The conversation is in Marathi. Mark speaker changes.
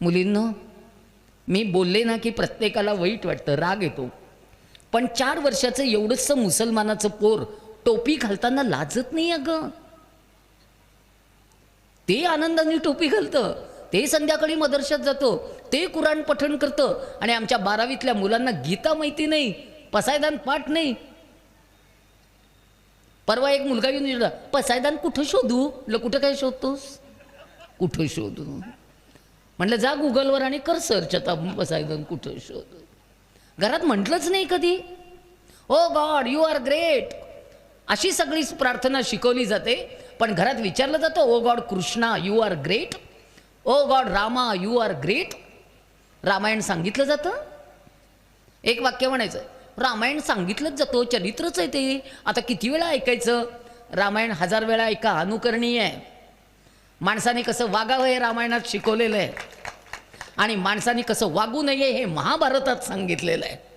Speaker 1: मुलींनो मी बोलले ना की प्रत्येकाला वाईट वाटतं राग येतो. पण चार वर्षाचं एवढंसं मुसलमानाचं पोर टोपी घालताना लाजत नाही अगं. ते आनंदाने टोपी घालतं ते संध्याकाळी मदरशात जातो ते कुराण पठण करतं आणि आमच्या बारावीतल्या मुलांना गीता माहिती नाही पसायदान पाठ नाही. परवा एक मुलगा येऊन विचारला पसायदान कुठं शोधू? ल कुठं काय शोधतोस? कुठं शोधू? म्हटलं जा गुगलवर आणि कर सर्च आता पसायदान कुठं शोध. घरात म्हटलंच नाही कधी. Oh God you are great. अशी सगळी प्रार्थना शिकवली जाते पण घरात विचारलं जातं ओ god Krishna you are great. Oh god Rama you are great. Ramayana सांगितलं जातं. एक वाक्य म्हणायचं रामायण सांगितलंच जातो चरित्रच आहे ते. आता किती वेळा ऐकायचं? रामायण हजार वेळा ऐका अनुकरणीय आहे. माणसाने कसं वागावं हे रामायणात शिकवलेलं आहे. आणि माणसाने कसं वागू नये हे महाभारतात सांगितलेलं आहे.